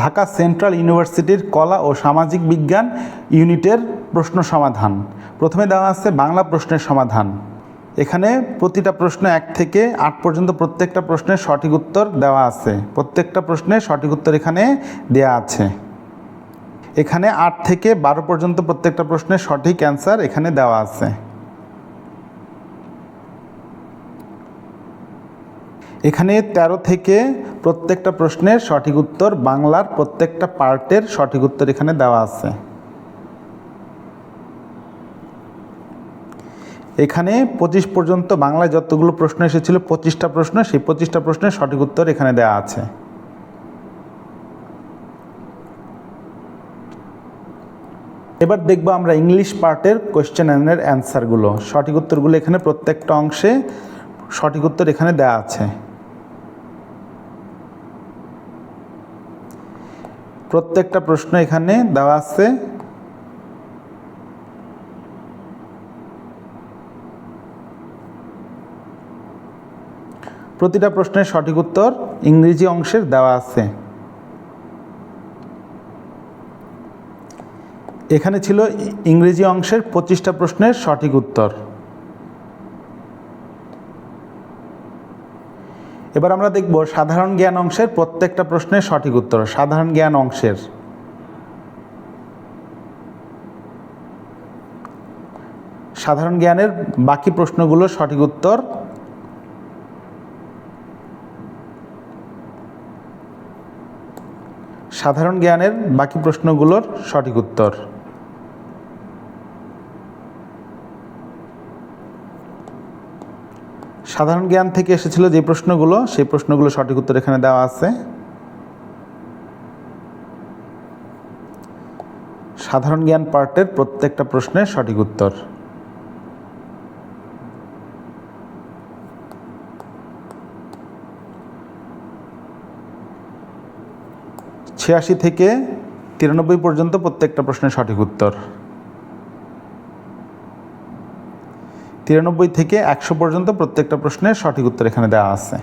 Dhaka central ইউনিভার্সিটির কলা ও সামাজিক বিজ্ঞান ইউনিটের প্রশ্ন সমাধান। প্রথমে দেওয়া আছে বাংলা প্রশ্নের সমাধান। এখানে প্রতিটা প্রশ্ন এক থেকে আট পর্যন্ত প্রত্যেকটা প্রশ্নের সঠিক উত্তর দেওয়া আছে। প্রত্যেকটা প্রশ্নের সঠিক উত্তর এখানে দেওয়া আছে। এখানে আট থেকে বারো পর্যন্ত প্রত্যেকটা প্রশ্নের সঠিক অ্যান্সার এখানে দেওয়া আছে। এখানে ১৩ থেকে প্রত্যেকটা প্রশ্নের সঠিক উত্তর বাংলার প্রত্যেকটা পার্টের সঠিক উত্তর এখানে দেওয়া আছে। এখানে পঁচিশ পর্যন্ত বাংলায় যতগুলো প্রশ্ন এসেছিল, পঁচিশটা প্রশ্ন, সেই পঁচিশটা প্রশ্নের সঠিক উত্তর এখানে দেওয়া আছে। এবার দেখব আমরা ইংলিশ পার্টের কোয়েশ্চেন অ্যান্সারগুলো সঠিক উত্তরগুলো এখানে প্রত্যেকটা অংশে সঠিক উত্তর এখানে দেওয়া আছে। প্রত্যেকটা প্রশ্ন এখানে দেওয়া আছে। প্রতিটা প্রশ্নের সঠিক উত্তর ইংরেজি অংশের দেওয়া আছে। এখানে ছিল ইংরেজি অংশের পঁচিশটা প্রশ্নের সঠিক উত্তর। এবার আমরা দেখব সাধারণ জ্ঞান অংশের প্রত্যেকটা প্রশ্নের সঠিক উত্তর। সাধারণ জ্ঞান অংশের। সাধারণ জ্ঞানের বাকি প্রশ্নগুলোর সঠিক উত্তর। সাধারণ জ্ঞানের বাকি প্রশ্নগুলোর সঠিক উত্তর। সাধারণ জ্ঞান থেকে এসেছিল যে প্রশ্নগুলো, সেই প্রশ্নগুলো সঠিক উত্তর এখানে দেওয়া আছে। সাধারণ জ্ঞান পার্টের প্রত্যেকটা প্রশ্নের সঠিক উত্তর। ছিয়াশি থেকে তিরানব্বই পর্যন্ত প্রত্যেকটা প্রশ্নের সঠিক উত্তর। তিরানব্বই থেকে একশো পর্যন্ত প্রত্যেকটা প্রশ্নের সঠিক উত্তর এখানে দেওয়া আছে।